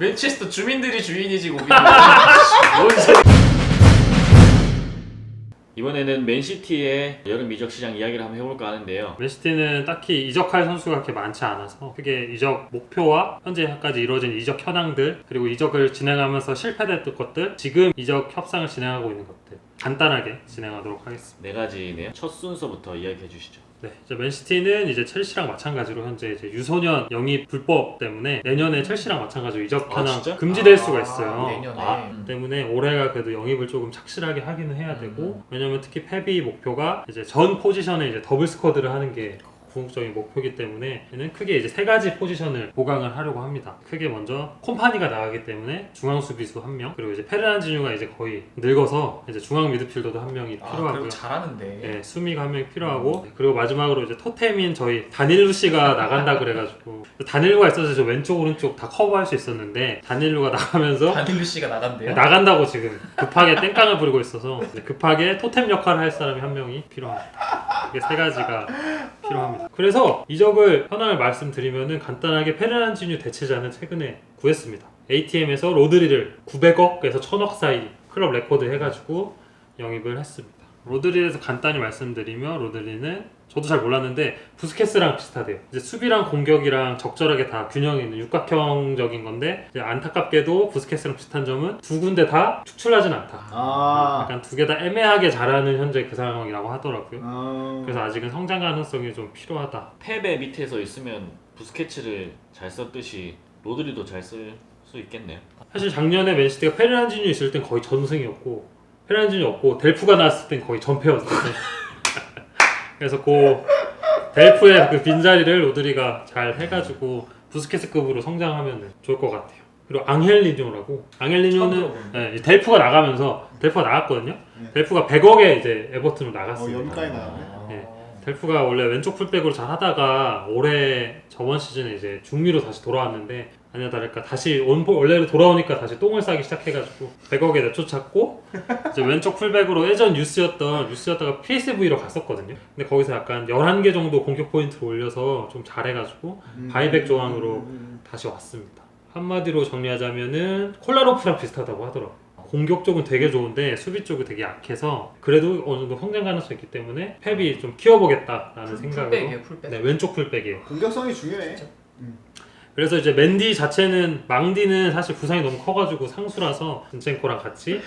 맨체스터 주민들이 주인이지 소리? 이번에는 맨시티의 여름 이적 시장 이야기를 한번 해볼까 하는데요. 맨시티는 딱히 이적할 선수가 그렇게 많지 않아서 크게 이적 목표와 현재까지 이루어진 이적 현황들 그리고 이적을 진행하면서 실패됐던 것들 지금 이적 협상을 진행하고 있는 것들 간단하게 진행하도록 하겠습니다. 네 가지네요. 첫 순서부터 이야기해 주시죠. 네, 이제 맨시티는 이제 첼시랑 마찬가지로 현재 이제 유소년 영입 불법 때문에 내년에 첼시랑 마찬가지로 이적 아, 현황 진짜? 금지될 아, 수가 있어요. 내년에. 아, 음. 때문에 올해가 그래도 영입을 조금 착실하게 하기는 해야 되고 음. 왜냐면 특히 펩이 목표가 이제 전 포지션에 이제 더블 스쿼드를 하는 게 궁극적인 목표이기 때문에 얘는 크게 이제 세 가지 포지션을 보강을 하려고 합니다. 크게 먼저 콤파니가 나가기 때문에 중앙 수비수 한 명, 그리고 이제 페르난지뉴가 이제 거의 늙어서 이제 중앙 미드필더도 한 명이 아, 필요하고요. 그리고 잘하는데. 네, 수미가 한 명이 필요하고 그리고 마지막으로 이제 토템인 저희 다닐루 씨가 나간다 그래가지고 다닐루가 있어서 저 왼쪽 오른쪽 다 커버할 수 있었는데 다닐루가 나가면서 다닐루 씨가 나간대요. 나간다고 지금 급하게 땡깡을 부리고 있어서 급하게 토템 역할을 할 사람이 한 명이 필요합니다. 이게 세 가지가 필요합니다. 그래서 이적을 현황을 말씀드리면은 간단하게 페르난지뉴 대체자는 최근에 구했습니다. ATM에서 로드리를 900억에서 1000억 사이 클럽 레코드 해가지고 영입을 했습니다. 로드리에서 간단히 말씀드리면 로드리는 저도 잘 몰랐는데 부스케스랑 비슷하대요. 이제 수비랑 공격이랑 적절하게 다 균형이 있는 육각형적인 건데 이제 안타깝게도 부스케스랑 비슷한 점은 두 군데 다 축출하진 않다. 아. 약간 두 개 다 애매하게 잘하는 현재 그 상황이라고 하더라고요. 아. 그래서 아직은 성장 가능성이 좀 필요하다. 펩의 밑에서 있으면 부스케츠를 잘 썼듯이 로드리도 잘 쓸 수 있겠네요. 사실 작년에 맨시티가 페르난지뉴 있을 땐 거의 전승이었고 페르난지뉴 없고 델프가 나왔을 땐 거의 전패였어요. 그래서 그 델프의 그 빈자리를 로드리가 잘 해가지고 부스케스급으로 성장하면 좋을 것 같아요. 그리고 앙헬리뇨라고 앙헬리뇨는. 네, 이 델프가 나가면서 델프가 나갔거든요. 네. 델프가 100억에 이제 에버튼으로 어, 나갔습니다. 여기까지 나왔네. 아. 네. 델프가 원래 왼쪽 풀백으로 잘 하다가 올해 저번 시즌에 이제 중미로 다시 돌아왔는데 아니나 다를까 다시 원포 원래로 돌아오니까 다시 똥을 싸기 시작해가지고 100억에 내쫓았고 이제 왼쪽 풀백으로 예전 뉴스였던 뉴스였다가 PSV로 갔었거든요. 근데 거기서 약간 11개 정도 공격 포인트를 올려서 좀 잘해가지고 음. 바이백 조항으로 음. 다시 왔습니다. 한마디로 정리하자면은 콜라로프랑 비슷하다고 하더라고요. 공격 쪽은 되게 좋은데 수비 쪽이 되게 약해서 그래도 어느 정도 성장 가능성이 있기 때문에 펩이 좀 키워보겠다라는 생각으로 풀백이에요, 풀백. 네, 왼쪽 풀백이에요. 공격성이 중요해. 그래서 이제 맨디 자체는 망디는 사실 부상이 너무 커가지고 상수라서 진첸코랑 같이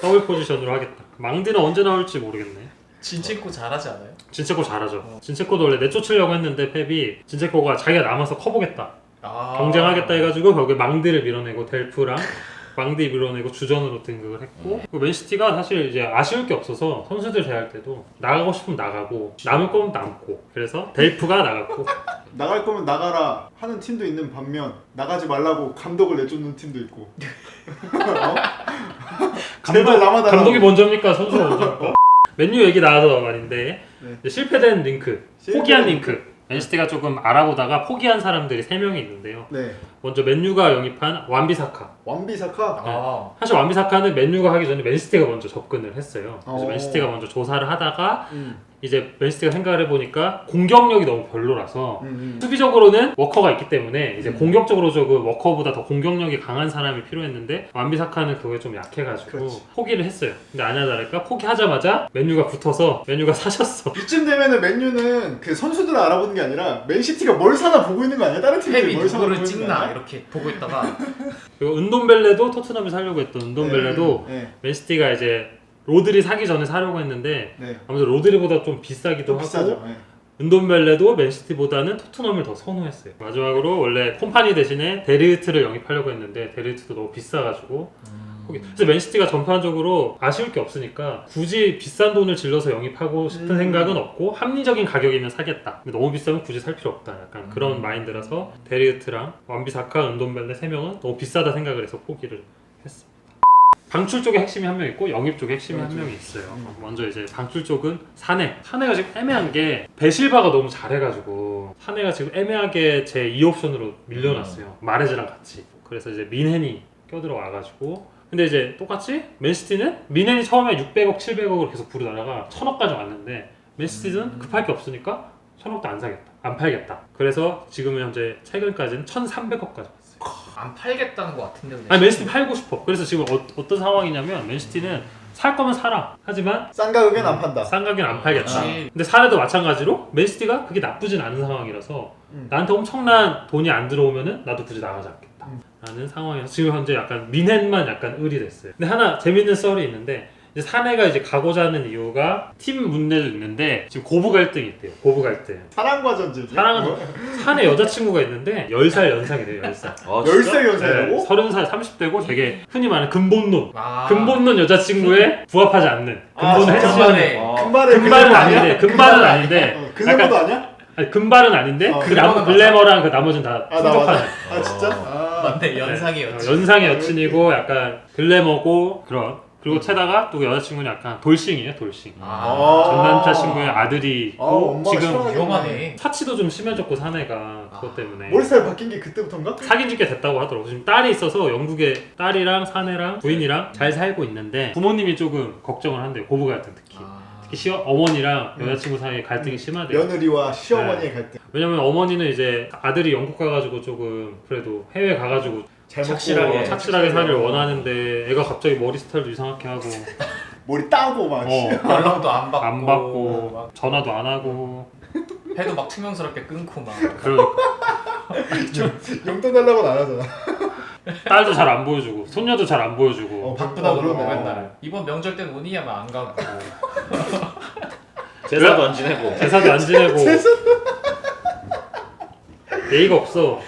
더블 포지션으로 하겠다. 망디는 언제 나올지 모르겠네. 진첸코 잘하지 않아요? 진첸코 잘하죠. 어. 진첸코도 원래 내쫓으려고 했는데 펩이 진첸코가 자기가 남아서 커보겠다. 아. 경쟁하겠다 해가지고 결국에 망디를 밀어내고 델프랑 망디 밀어내고 주전으로 등극을 했고 그리고 맨시티가 사실 이제 아쉬울 게 없어서 선수들 대할 때도 나가고 싶으면 나가고 남을 거면 남고 그래서 델프가 나갔고 나갈 거면 나가라 하는 팀도 있는 반면 나가지 말라고 감독을 내쫓는 팀도 있고. 어? 제발 남아달라고. 감독이 먼저입니까 선수가 먼저입니까 맨유 얘기 나와서 말인데 네. 이제 실패된 링크 실패된 포기한 링크. 링크 맨시티가 조금 알아보다가 포기한 사람들이 3명이 있는데요 네. 먼저 맨유가 영입한 완비사카 완비사카. 아. 사실 완비사카는 맨유가 하기 전에 맨시티가 먼저 접근을 했어요. 그래서 어. 맨시티가 먼저 조사를 하다가 음. 이제 맨시티가 생각을 해보니까 공격력이 너무 별로라서 음, 음. 수비적으로는 워커가 있기 때문에 이제 음. 공격적으로 조금 워커보다 더 공격력이 강한 사람이 필요했는데 완비사카는 그거에 좀 약해가지고 그렇지. 포기를 했어요. 근데 아니나 다를까 포기하자마자 맨유가 붙어서 맨유가 사셨어. 이쯤 되면은 맨유는 그 선수들을 알아보는 게 아니라 맨시티가 뭘 사나 보고 있는 거 아니야? 다른 팀들이 펩이 뭘 사나 보고 있는 거 찍나 아니야? 이렇게 보고 있다가 그리고 은돈벨레도 토트넘을 사려고 했던 은돈벨레도 네. 맨시티가 이제 로드리 사기 전에 사려고 했는데 네. 아무튼 로드리보다 좀 비싸기도 좀 하고 비싸죠. 네. 은돈벨레도 맨시티보다는 토트넘을 더 선호했어요. 마지막으로 원래 콤파니 대신에 데리트를 영입하려고 했는데 데리트도 너무 비싸가지고 포기. 그래서 맨시티가 전반적으로 아쉬울 게 없으니까 굳이 비싼 돈을 질러서 영입하고 싶은 음. 생각은 없고 합리적인 가격이면 사겠다. 근데 너무 비싸면 굳이 살 필요 없다. 약간 그런 음. 마인드라서 데리트랑 완비사카, 은돈벨레 세 명은 너무 비싸다 생각을 해서 포기를 했습니다. 방출 쪽에 핵심이 한 명 있고 영입 쪽에 핵심이 한. 명이 있어요. 음. 먼저 이제 방출 쪽은 사내. 사내가 지금 애매한 게 베실바가 너무 잘해가지고 사내가 지금 애매하게 제 2옵션으로 밀려났어요. 마레즈랑 같이. 그래서 이제 민헨이 껴들어 와가지고 근데 이제 똑같이 맨시티는 민헨이 처음에 600억, 700억을 계속 부르다가 1000억까지 왔는데 맨시티는 음. 급할 게 없으니까 1000억도 안 사겠다. 안 팔겠다. 그래서 지금은 현재 최근까지는 1300억까지 왔어요. 안 팔겠다는 것 같은데. 근데 아니 맨시티 팔고 싶어. 그래서 지금 어, 어떤 상황이냐면 맨시티는 살 거면 사라. 하지만 싼 가격엔 안 판다. 싼 가격엔 안 팔겠다. 그치. 근데 사례도 마찬가지로 맨시티가 그게 나쁘진 않은 상황이라서 음. 나한테 엄청난 돈이 안 들어오면은 나도 굳이 나가지 않겠다. 음. 라는 상황이라서 지금 현재 약간 미넨만 약간 을이 됐어요. 근데 하나 재밌는 썰이 있는데 이제 사내가 이제 가고자 하는 이유가 팀 문제도 있는데 지금 고부 갈등이 있대요. 고부 갈등. 사랑과 전쟁. 사랑은 사내 여자친구가 있는데 10살 연상이래요. 10살. 아, 열살 진짜? 연상이라고? 30살, 30대고 되게 흔히 말하는 근본론. 아. 근본론 여자친구에 부합하지 않는 아, 근본 해치는 금발에 금발은 아닌데? 금발은 아닌데 어, 글래머도 아니야? 아니 금발은 아닌데 어, 그 나머 글래머는 글래머랑 그 나머지는 다 아, 나 맞아. 아, 진짜? 아. 맞네 연상의 어, 여친. 연상의 여친이고 약간 글래머고 그런 그리고 채다가 또 여자친구는 약간 돌싱이에요 돌싱 아. 전 남자 친구의 아들이 아, 있고 엄마가 지금 싫어하겠네. 위험하네. 사치도 좀 심해졌고 사내가 그것 아. 때문에 머리살 바뀐 게 그때부터인가? 사귄 지꽤 됐다고 하더라고 지금 딸이 있어서 영국에 딸이랑 사내랑 부인이랑 잘 살고 있는데 부모님이 조금 걱정을 한대요 고부 갈등 특히 아. 특히 시어, 어머니랑 음. 여자친구 사이에 갈등이 심하대요 며느리와 네. 시어머니의 갈등. 왜냐면 어머니는 이제 아들이 영국 가가지고 조금 그래도 해외 가가지고 잘 먹고 착실하게. 어, 착실하게 살길 원하는데 애가 갑자기 머리 스타일도 이상하게 하고 머리 따고 막. 어, 연락도 안 받고. 안 받고 막 전화도 안 하고 해도 막 투명스럽게 끊고 막. 그러니까 용돈 달라고는 안 하잖아. 딸도 잘 안 보여주고 손녀도 잘 안 보여주고. 어, 바쁘다 어, 그러고 그러네. 맨날. 이번 명절 땐 오니 하면 안 가고. 제사도 안 지내고. 제사도 안 지내고. 예의가 없어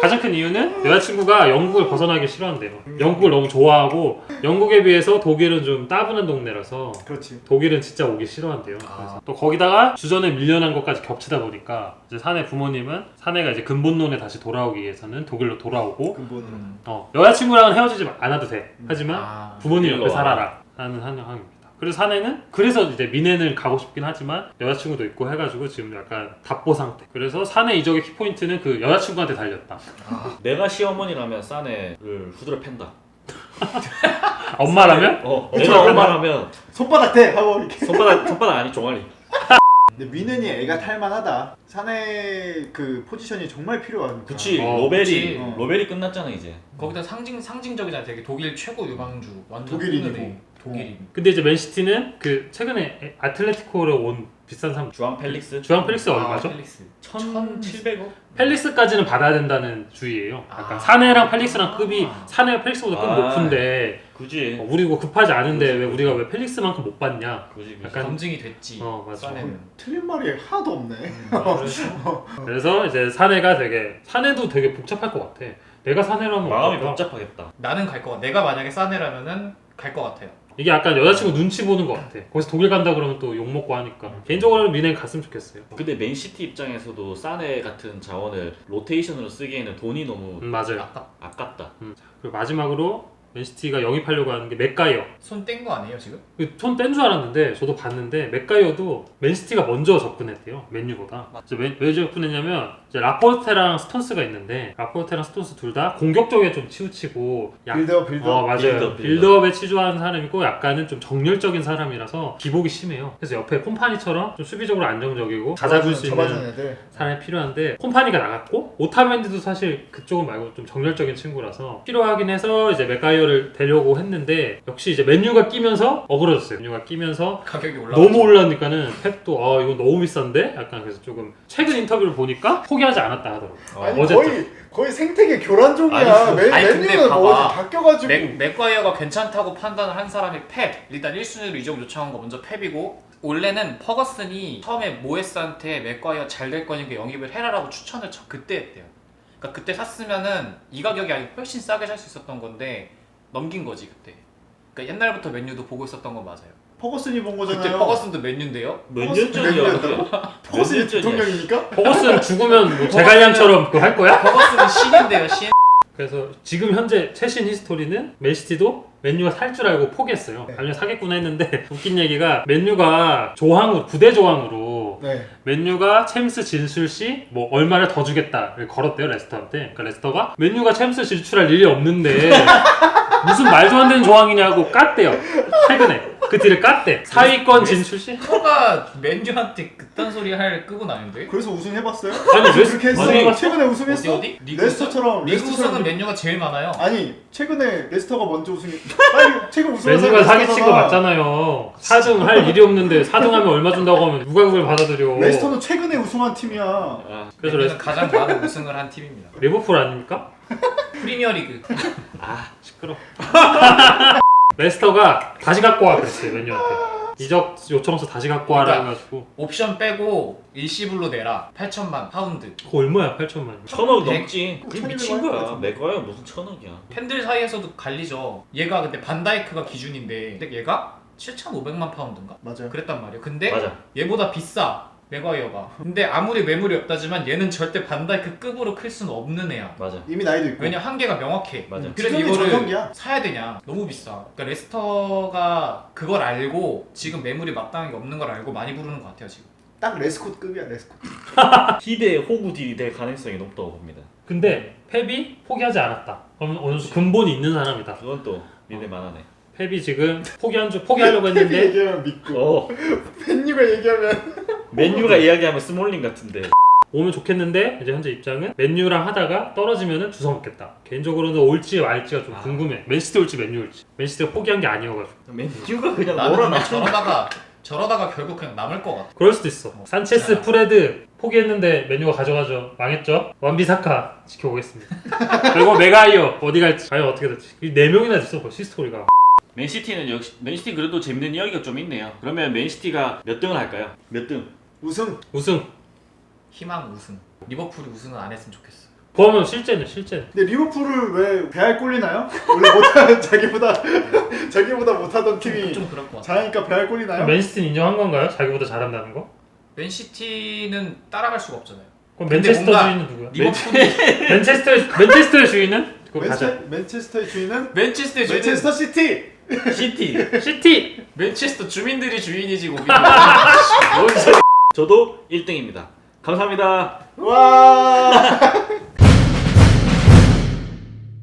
가장 큰 이유는 여자친구가 영국을 벗어나기 싫어한대요 영국을 너무 좋아하고 영국에 비해서 독일은 좀 따분한 동네라서 그렇지. 독일은 진짜 오기 싫어한대요. 아. 그래서 또 거기다가 주전에 밀려난 것까지 겹치다 보니까 이제 사내 부모님은 사내가 이제 근본론에 다시 돌아오기 위해서는 독일로 돌아오고 근본으로. 음. 어, 여자친구랑은 헤어지지 않아도 돼. 하지만 아. 부모님 옆에 와. 살아라 하는 상황입니다. 그래서 사내는 그래서 이제 미넨을 가고 싶긴 하지만 여자친구도 있고 해가지고 지금 약간 답보 상태. 그래서 사내 이적의 키포인트는 그 여자친구한테 달렸다. 내가 시어머니라면 싸네를 후드려 팬다. 엄마라면? 어, 내가 엄마라면 손바닥 대 하고 이렇게. 손바닥 손바닥 아니 종아리. 근데 미는이 애가 탈만하다. 사내 그 포지션이 정말 필요하니까. 그치 어, 로벨이 그치. 어. 로벨이 끝났잖아 이제. 거기다 상징 상징적이잖아 되게 독일 최고 유망주 완전 독일인이고. 끈끈해. 독일인 근데 이제 맨시티는 그 최근에 아틀레티코로 온 비싼 사람 주앙 펠릭스 주앙 펠릭스 아, 얼마죠? 펠릭스 1,700억? 펠릭스까지는 받아야 된다는 주의예요. 약간 아. 사내랑 펠릭스랑 급이 사내가 펠릭스보다 급 아. 높은데 굳이 어, 우리 이거 급하지 않은데 그치, 왜 그치. 우리가 왜 펠릭스만큼 못 받냐? 굳이 굳이. 약간 검증이 됐지 어, 맞아. 싸네는 틀린 말이 하나도 없네. 그래서 그래서 이제 사내가 되게 사내도 되게 복잡할 것 같아. 내가 사내라면 마음이 어떨까? 복잡하겠다. 나는 갈것 같아 내가 만약에 싸네라면은 갈것 같아요 이게 약간 여자친구 눈치 보는 것 같아. 거기서 독일 간다 그러면 또 욕 먹고 하니까. 개인적으로는 미넨 갔으면 좋겠어요. 근데 맨시티 입장에서도 싸네 같은 자원을 로테이션으로 쓰기에는 돈이 너무 음, 맞아요. 아깝다. 그리고 마지막으로 맨시티가 영입하려고 하는 게 맥가이어. 손 뗀 거 아니에요 지금? 손 뗀 줄 알았는데 저도 봤는데 맥가이어도 맨시티가 먼저 접근했대요 맨유보다 이제 왜, 왜 접근했냐면 이제 라포르테랑 스톤스가 있는데 라포르테랑 스톤스 둘 다 공격적에 좀 치우치고 약- 빌드업 빌드업. 어 맞아요 빌드업, 빌드업. 빌드업에 치주하는 사람이고 약간은 좀 정열적인 사람이라서 기복이 심해요 그래서 옆에 콤파니처럼 좀 수비적으로 안정적이고 잡아줄 수 있는 잡아주는 애들. 사람이 필요한데 콤파니가 나갔고 오타멘디도 사실 그쪽은 말고 좀 정열적인 친구라서 필요하긴 해서 이제 맥가이어를 데려오고 했는데 역시 이제 맨유가 끼면서 어그러졌어요 맨유가 끼면서 가격이 올라가 너무 올라니까는 펩도 아 이거 너무 비싼데 약간 그래서 조금 최근 인터뷰를 보니까 포기하지 않았다 하더라고 어. 아니 어쨌든. 거의 거의 생태계 교란종이야. 아니, 맨 아니, 근데 맨유는 뭐 봐봐. 어디 다 껴가지고. 맥, 맥과이어가 괜찮다고 판단을 한 사람이 펩 일단 1순위로 이적 요청한 거 먼저 펩이고 원래는 퍼거슨이 처음에 모에스한테 맥과이어 잘 될 거니까 영입을 해라라고 추천을 저 그때 했대요 그러니까 그때 샀으면은 이 가격이 아니고 훨씬 싸게 살 수 있었던 건데 넘긴 거지 그때 그러니까 옛날부터 맨유도 보고 있었던 건 맞아요 퍼거슨이 본 거잖아요. 그때 퍼거슨도 맨유인데요 몇년 전이야 그게? 퍼거슨이 몇? 대통령이니까? 버거스는 죽으면 뭐 제갈량처럼 그거 할 거야? 퍼거슨은 신인데요 신 그래서 지금 현재 최신 히스토리는 맨시티도 맨유가 살 줄 알고 포기했어요. 네. 아니면 사겠구나 했는데 웃긴 얘기가 맨유가 조항으로 부대 조항으로 네. 맨유가 챔스 진출 시 뭐 얼마를 더 주겠다를 걸었대요 레스터한테. 그러니까 레스터가 맨유가 챔스 진출할 일이 없는데 무슨 말도 안 되는 조항이냐고 깠대요. 최근에 그 뒤를 깠대. 4위권 진출 시? 터가 맨유한테 그딴 소리 할 급은 아닌데? 그래서 우승해봤어요? 아니 그렇게 했어. 아니, 최근에 우승했어? 어디? 리그 레스터처럼 리그 레스터처럼 우승은 맨유가 제일 많아요. 아니 최근에 레스터가 먼저 우승했. 빨리 최근 우승한 맨유가 사기친 거 레스터잖아. 맞잖아요. 4등 할 일이 없는데 4등 하면 얼마 준다고 하면 누가 그걸 받아들여. 레스터는 최근에 우승한 팀이야. 아, 그래서 맨유는 레스 가장 많은 우승을 한 팀입니다. 리버풀 아닙니까? 프리미어리그. 아 시끄러. 레스터가 다시 갖고 와 그랬어요 맨유한테. 이적 요청서 다시 갖고 와라 그러니까 해가지고 옵션 빼고 일시불로 내라. 8천만 파운드. 그거 얼마야 8천만 원. 천억 백- 넘지. 그게 미친 거야. 맥과이어 무슨 천억이야. 팬들 사이에서도 갈리죠. 얘가 근데 반다이크가 기준인데 근데 얘가 7,500만 파운드인가? 맞아요. 그랬단 말이에요. 근데 맞아. 얘보다 비싸. 맥과이어가. 근데 아무리 매물이 없다지만 얘는 절대 반다이크 급으로 클 수는 없는 애야. 맞아. 이미 나이도 있고. 왜냐 한계가 명확해. 맞아. 그래서 지금이 이거를 전성기야. 사야 되냐? 너무 비싸. 그러니까 레스터가 그걸 알고 지금 매물이 마땅하게 없는 걸 알고 많이 부르는 것 같아요 지금. 딱 레스콧급이야 레스콧. 희대 호구 딜이 될 가능성이 높다고 봅니다. 근데 펩이 포기하지 않았다. 그럼 어느 정도 근본이 있는 사람이다. 그건 또 믿을 만하네. 펩이 지금 포기한 줄 포기하려고 했는데 얘기하면 믿고 어 팬유가 얘기하면 맨유가 이야기하면 스몰링 같은데. 오면 좋겠는데 이제 현재 입장은 맨유랑 하다가 떨어지면은 주워 먹겠다. 개인적으로는 올지 말지가 좀 아. 궁금해. 맨시티 올지 맨유 올지. 맨시티가 포기한 게 아니어가지고. 맨유가 그냥 나는 뭐라 그냥 나. 저러다가 저러다가 결국 그냥 남을 것 같아. 그럴 수도 있어. 어. 산체스, 야. 프레드 포기했는데 맨유가 가져가죠. 망했죠. 완비사카 지켜보겠습니다. 그리고 메가이어 어디 갈지 과연 어떻게 될지. 이 네 명이나 있어 벌써 히스토리가. 맨시티는 역시 맨시티 그래도 재밌는 이야기가 좀 있네요. 그러면 맨시티가 몇 등을 할까요? 몇 등? 우승. 우승. 희망 우승. 리버풀이 우승은 안 했으면 좋겠어. 그러면 실제는 실제는. 근데 리버풀을 왜 배알 꼴리나요? 원래 못하는 자기보다 자기보다 못하던 팀이 좀 그럴 것 같아. 잘하니까 배알 꼴리나요? 맨시티는 인정한 건가요? 자기보다 잘한다는 거? 맨시티는 따라갈 수가 없잖아요. 그럼 근데 맨체스터 뭔가- 주인은 누구야? 리버풀이 맨체스터 맨체스터의 주인은? 그거 가자. 맨체, 맨체스터의 주인은 맨체스터 주인은 맨체스터 시티. 시티. 시티. 맨체스터 주민들이 주인이지 고민. 뭔 소리? 저도 1등입니다. 감사합니다. 와.